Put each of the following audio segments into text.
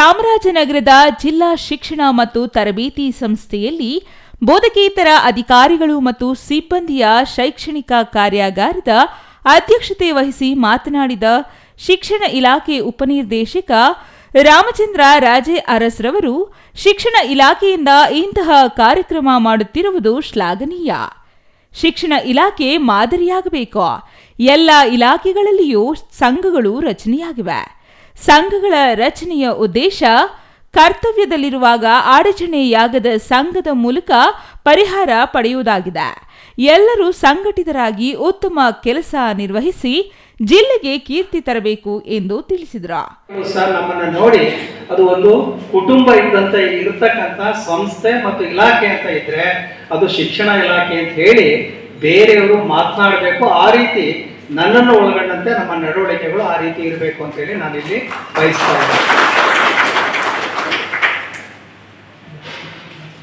ಚಾಮರಾಜನಗರದ ಜಿಲ್ಲಾ ಶಿಕ್ಷಣ ಮತ್ತು ತರಬೇತಿ ಸಂಸ್ಥೆಯಲ್ಲಿ ಬೋಧಕೇತರ ಅಧಿಕಾರಿಗಳು ಮತ್ತು ಸಿಬ್ಬಂದಿಯ ಶೈಕ್ಷಣಿಕ ಕಾರ್ಯಾಗಾರದ ಅಧ್ಯಕ್ಷತೆ ವಹಿಸಿ ಮಾತನಾಡಿದ ಶಿಕ್ಷಣ ಇಲಾಖೆ ಉಪನಿರ್ದೇಶಕ ರಾಮಚಂದ್ರ ರಾಜೆ ಅರಸ್ರವರು ಶಿಕ್ಷಣ ಇಲಾಖೆಯಿಂದ ಇಂತಹ ಕಾರ್ಯಕ್ರಮ ಮಾಡುತ್ತಿರುವುದು ಶ್ಲಾಘನೀಯ. ಶಿಕ್ಷಣ ಇಲಾಖೆ ಮಾದರಿಯಾಗಬೇಕು. ಎಲ್ಲ ಇಲಾಖೆಗಳಲ್ಲಿಯೂ ಸಂಘಗಳು ರಚನೆಯಾಗಿವೆ. ಸಂಘಗಳ ರಚನೆಯ ಉದ್ದೇಶ ಕರ್ತವ್ಯದಲ್ಲಿರುವಾಗ ಆಡಚಣೆಯಾಗದ ಸಂಘದ ಮೂಲಕ ಪರಿಹಾರ ಪಡೆಯುವುದಾಗಿದೆ. ಎಲ್ಲರೂ ಸಂಘಟಿತರಾಗಿ ಉತ್ತಮ ಕೆಲಸ ನಿರ್ವಹಿಸಿ ಜಿಲ್ಲೆಗೆ ಕೀರ್ತಿ ತರಬೇಕು ಎಂದು ತಿಳಿಸಿದರು. ನಮ್ಮನ್ನ ನೋಡಿ, ಅದು ಒಂದು ಕುಟುಂಬ ಇದ್ದಂತೆ, ಇರತಕ್ಕಂತ ಸಂಸ್ಥೆ ಮತ್ತು ಇಲಾಖೆ ಅಂತ ಇದ್ರೆ ಅದು ಶಿಕ್ಷಣ ಇಲಾಖೆ ಅಂತ ಹೇಳಿ ಬೇರೆಯವರು ಮಾತನಾಡಬೇಕು. ಆ ರೀತಿ ನನ್ನನ್ನು ಒಳಗೊಂಡಂತೆ ನಮ್ಮ ನಡವಳಿಕೆಗಳು ಆ ರೀತಿ ಇರಬೇಕು ಅಂತ ಹೇಳಿ ನಾನು ಇಲ್ಲಿ ಬಯಸ್ತಾ ಇದ್ದೇನೆ.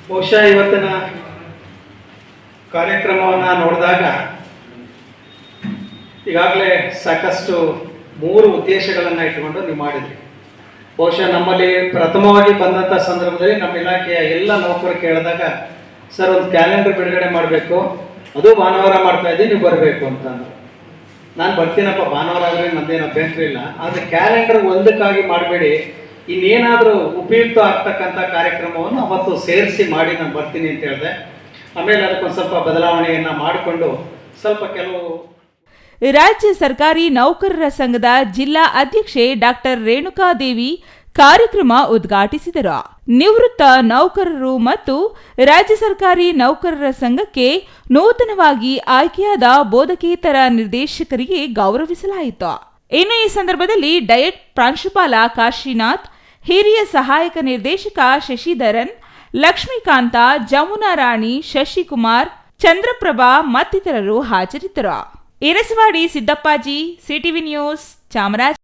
ಬಹುಶಃ ಇವತ್ತಿನ ಕಾರ್ಯಕ್ರಮವನ್ನ ನೋಡಿದಾಗ ಈಗಾಗಲೇ ಸಾಕಷ್ಟು ಮೂರು ಉದ್ದೇಶಗಳನ್ನು ಇಟ್ಟುಕೊಂಡು ನೀವು ಮಾಡಿದ್ರಿ. ಬಹುಶಃ ನಮ್ಮಲ್ಲಿ ಪ್ರಥಮವಾಗಿ ಬಂದಂಥ ಸಂದರ್ಭದಲ್ಲಿ ನಮ್ಮ ಇಲಾಖೆಯ ಎಲ್ಲ ನೌಕರು ಕೇಳಿದಾಗ, ಸರ್, ಒಂದು ಕ್ಯಾಲೆಂಡರ್ ಬಿಡುಗಡೆ ಮಾಡಬೇಕು. ಅದು ಭಾನುವಾರ ಮಾಡ್ತಾ ಇದ್ದೀವಿ ನೀವು ಬರಬೇಕು ಅಂತಂದ್ರು ನಾನು ಬರ್ತೀನಪ್ಪ ಭಾನುವಾರ ಆದರೆ ನಂದೇನು ಅಭ್ಯಂತರ ಇಲ್ಲ. ಆದರೆ ಕ್ಯಾಲೆಂಡರ್ ಒಂದಕ್ಕಾಗಿ ಮಾಡಬೇಡಿ. ಇನ್ನೇನಾದರೂ ಉಪಯುಕ್ತ ಆಗ್ತಕ್ಕಂಥ ಕಾರ್ಯಕ್ರಮವನ್ನು ಅವತ್ತು ಸೇರಿಸಿ ಮಾಡಿ ನಾನು ಬರ್ತೀನಿ ಅಂತ ಹೇಳಿದೆ. ಆಮೇಲೆ ಅದಕ್ಕೊಂದು ಸ್ವಲ್ಪ ಬದಲಾವಣೆಯನ್ನು ಮಾಡಿಕೊಂಡು ಸ್ವಲ್ಪ ಕೆಲವು ರಾಜ್ಯ ಸರ್ಕಾರಿ ನೌಕರರ ಸಂಘದ ಜಿಲ್ಲಾ ಅಧ್ಯಕ್ಷೆ ಡಾಕ್ಟರ್ ರೇಣುಕಾದೇವಿ ಕಾರ್ಯಕ್ರಮ ಉದ್ಘಾಟಿಸಿದರು. ನಿವೃತ್ತ ನೌಕರರು ಮತ್ತು ರಾಜ್ಯ ಸರ್ಕಾರಿ ನೌಕರರ ಸಂಘಕ್ಕೆ ನೂತನವಾಗಿ ಆಯ್ಕೆಯಾದ ಬೋಧಕೇತರ ನಿರ್ದೇಶಕರಿಗೆ ಗೌರವಿಸಲಾಯಿತು. ಇನ್ನು ಈ ಸಂದರ್ಭದಲ್ಲಿ ಡಯಟ್ ಪ್ರಾಂಶುಪಾಲ ಕಾಶಿನಾಥ್, ಹಿರಿಯ ಸಹಾಯಕ ನಿರ್ದೇಶಕ ಶಶಿಧರನ್, ಲಕ್ಷ್ಮೀಕಾಂತ, ಜಮುನಾ ರಾಣಿ, ಶಶಿಕುಮಾರ್, ಚಂದ್ರಪ್ರಭಾ ಮತ್ತಿತರರು ಹಾಜರಿದ್ದರು. Irasavadi Siddappaji, CTV news Chamaraja